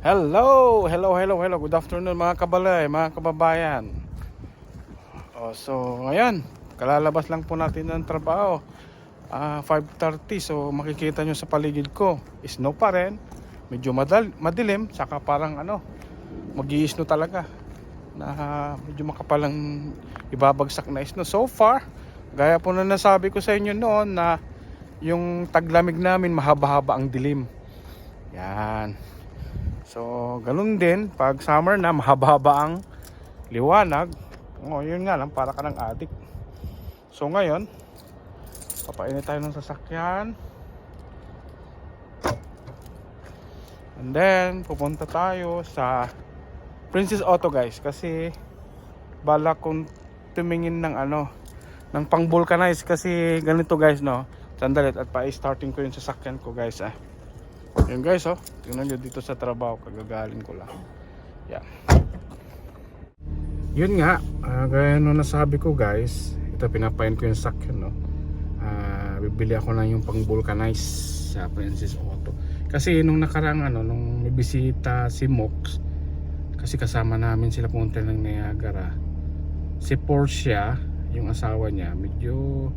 Hello, hello, hello, hello. Good afternoon mga kabalay, mga kababayan. Oh, so ngayon, kalalabas lang po natin ng trabaho. Ah, 5:30 so makikita nyo sa paligid ko, snow pa rin. Medyo madal, madilim, saka parang ano, mag-i-snow talaga. Na medyo makapalang ibabagsak na snow. So far, gaya po na nasabi ko sa inyo noon na yung taglamig namin mahaba-haba ang dilim. Yan. So, ganun din, pag summer na, mahaba-haba ang liwanag. O, yun nga lang, para ka ng adik. So, ngayon, papainit tayo ng sasakyan. And then, pupunta tayo sa Princess Auto, guys. Kasi, bala kong tumingin ng ano, ng pang vulcanize kasi ganito guys no sandali at pa-starting ko yung sasakyan ko guys ah yun guys oh. Tingnan nyo dito sa trabaho kagagaling ko lang. Yan yun nga ah, gaya nung nasabi ko guys ito pinapain ko yung sakyan no? Ah, bibili ako lang yung pang vulcanize sa Princess Auto kasi nung nakarang ano nung may bisita si Mox kasi kasama namin sila punta ng Niagara si Porsche yung asawa niya medyo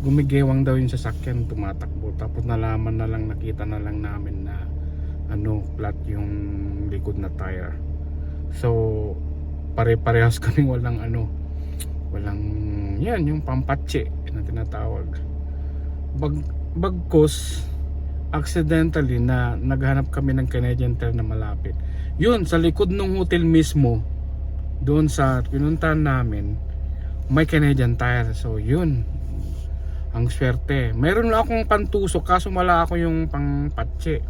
gumigewang daw yung sasakyan tumatakbo. Tapos nalaman na lang nakita na lang namin na ano flat yung likod na tire. So pare-parehas kami walang ano walang yan yung pampatse na tinatawag. Bag bagkos accidentally na naghanap kami ng Canadian Tire na malapit. Yun sa likod ng hotel mismo doon sa pinuntahan namin may Canadian Tire. So yun ang swerte. Meron lang akong pantusok kaso wala ako yung pang patse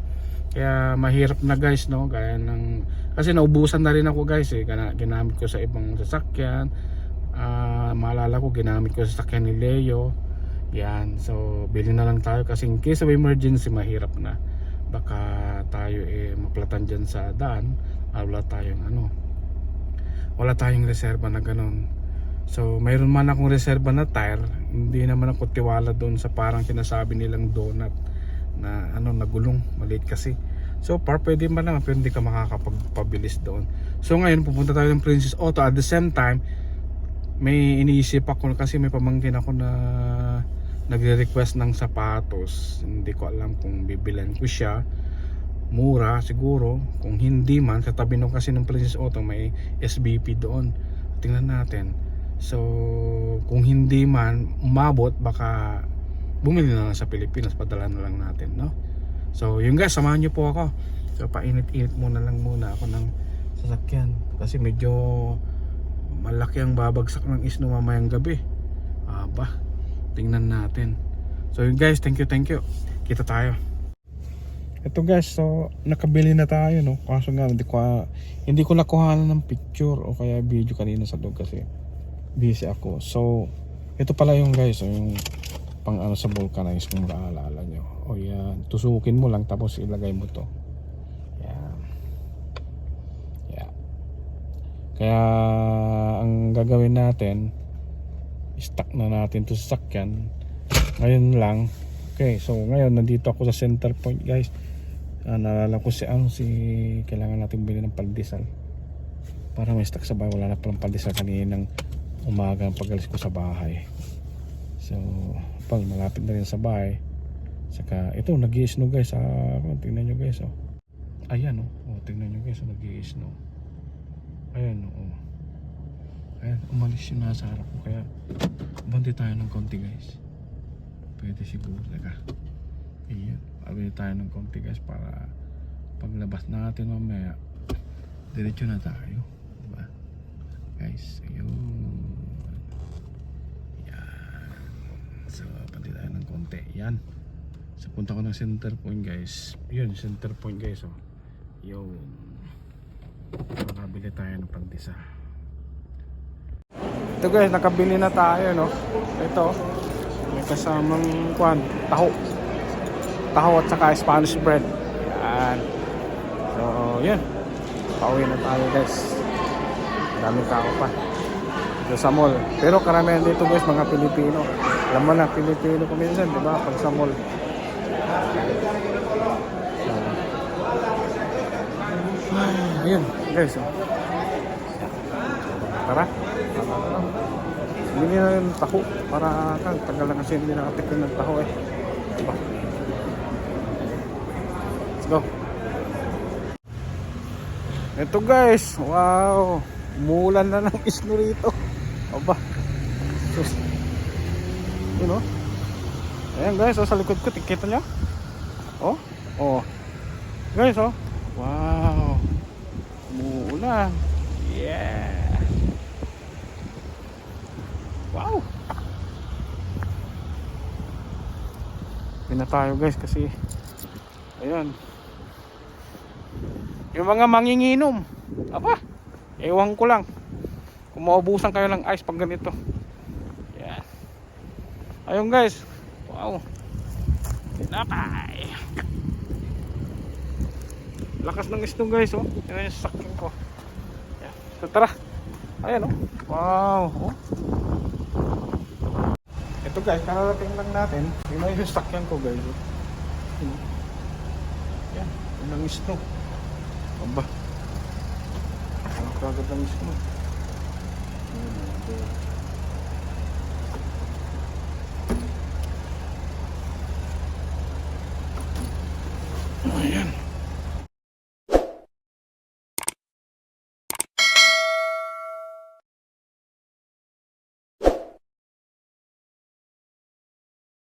kaya mahirap na guys no? Gaya ng kasi naubusan na rin ako guys eh. Gana- ginamit ko sa ibang sasakyan. Ah, maalala ko ginamit ko sa sasakyan ni Leo. Yan. So bili na lang tayo kasi in case of emergency mahirap na. Baka tayo eh maplatan dyan sa daan. Ah, wala tayong ano wala tayong reserba na ganun so mayroon man akong reserba na tire hindi naman ako tiwala doon sa parang sinasabi nilang donut na ano nagulong maliit kasi. So par pwede man lang pero hindi ka makakapagpabilis doon. So ngayon pupunta tayo ng Princess Auto. At the same time may iniisip ako kasi may pamangkin ako na nagre-request ng sapatos. Hindi ko alam kung bibilan ko siya. Mura siguro. Kung hindi man sa tabi nung kasi ng Princess Auto may SBP doon. Tingnan natin so kung hindi man umabot baka bumili na lang sa Pilipinas padala na lang natin no? So yun guys samahan nyo po ako. So painit-init muna lang muna ako ng sasakyan. Kasi medyo malaki ang babagsak ng isno mamayang gabi. Aba tingnan natin. So yun guys thank you thank you. Kita tayo. Ito guys so nakabili na tayo no? Kaso nga hindi ko hindi ko nakuha ng picture o kaya video kanina sa loob kasi busy ako. So ito pala yung guys so, yung pang ano sa vulcanize kung naalala nyo. O yan. Tusukin mo lang tapos ilagay mo to. Yan. Yan. Kaya ang gagawin natin stock na natin to sa sakyan ngayon lang. Okay so ngayon nandito ako sa center point guys. Ah, naalala ko si ano si kailangan natin bili ng pandesal. Para may stock sa bahay wala na palang pandesal kaninang umaga ng pagalis ko sa bahay. So pag malapit na rin sa bahay saka ito nag snow guys ah, tingnan nyo guys oh. ayan oh, oh tingnan nyo guys oh, nag snow ayan oh. ayan umalis yung nasa harap ko kaya banti tayo ng konti guys. Pwede siguro teka. Ayan pabili tayo ng konti guys para paglabas natin mamaya diretso na tayo diba? Guys ayun yan so pati tayo ng konti. Yan. So punta ko ng center point guys. Yun center point guys oh. Yun. Nakabili tayo ng pantisa ito guys nakabili na tayo no? Ito may kasamang kwan taho. Taho at saka Spanish bread. Yan. So yun. Pauwi na tayo guys. Daming tao pa. Dito sa mall. Pero karamihan dito guys mga Pilipino alam mo na Pilipino ko minsan di ba pag sa mall Ayun, guys. Oh. Tara. Bili na yung taho para kan tagal na kasi hindi nakatikim ng taho eh. Diba? Let's go. Ito guys, wow. Umulan na ng isno rito. Aba. Sus. Yun oh. Ayan guys, oh, sa likod ko, kita nyo? Oh, oh. Guys, oh. Wow. Umuulan. Yeah. Wow. Yun na tayo guys kasi ayan. Yung mga manginginom. Aba. Ewan ko lang. Kung maubusan kayo ng ice pag ganito. Ayun guys. Wow. Tinapay. Lakas ng isno guys oh. Yan yung sakyan ko. Yan. So tara. Ayan oh. Wow. Oh. Ito guys, kararating lang natin. Yun yung sakyan ko guys. oh. Yun. Yan. Yun ang isno. Aba. Ang kagad ng isno.